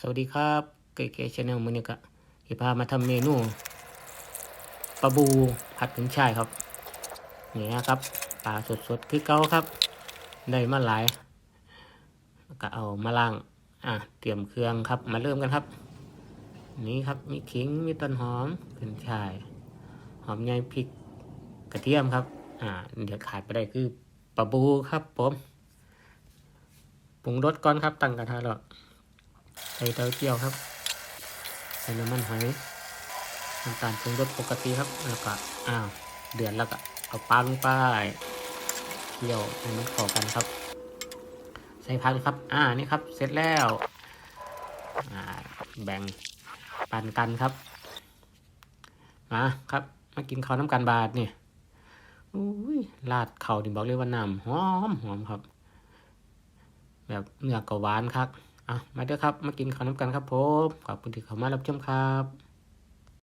สวัสดีครับเก๋เก๋ชาแนลมือนี้ก็ที่พามาทำเมนูปลาบูผัดขึ้นช่ายครับนี่นะครับปลาสดๆคือเก่าครับ ได้มาหลายก็เอามาล้างอะเตรียมเครื่องครับ มาเริ่มกันครับ นี่ครับมีขิงมีต้นหอมขึ้นช่าย หอมใหญ่พริกกระเทียมครับ อ่า เดี๋ยวขาดไปได้คือปลาบูครับผมปรุงรสก่อนครับตั้งกระทะแล้ว ใส่เต้าเจี้ยวครับ ใส่น้ำมันหอยน้ำตาลปรุงรสปกติครับแล้วก็อ้าวเดือดแล้วก็เอาปลาลงไปเคี่ยวให้มันเข้ากันครับ ใส่ผักครับ อ่านี่ครับ เสร็จแล้วอ่าแบ่งปันกันครับมาครับ มากินข้าวน้ำกันบาทเนี่ยอุ้ยราดเข่าวนี่บอกเลยว่าน้ำหอมหอมครับ แบบเนื้อก็หวานครับ อะมาเด้อครับ มากินข้าวน้ำกันครับผมขอบคุณที่เข้ามารับชมครับ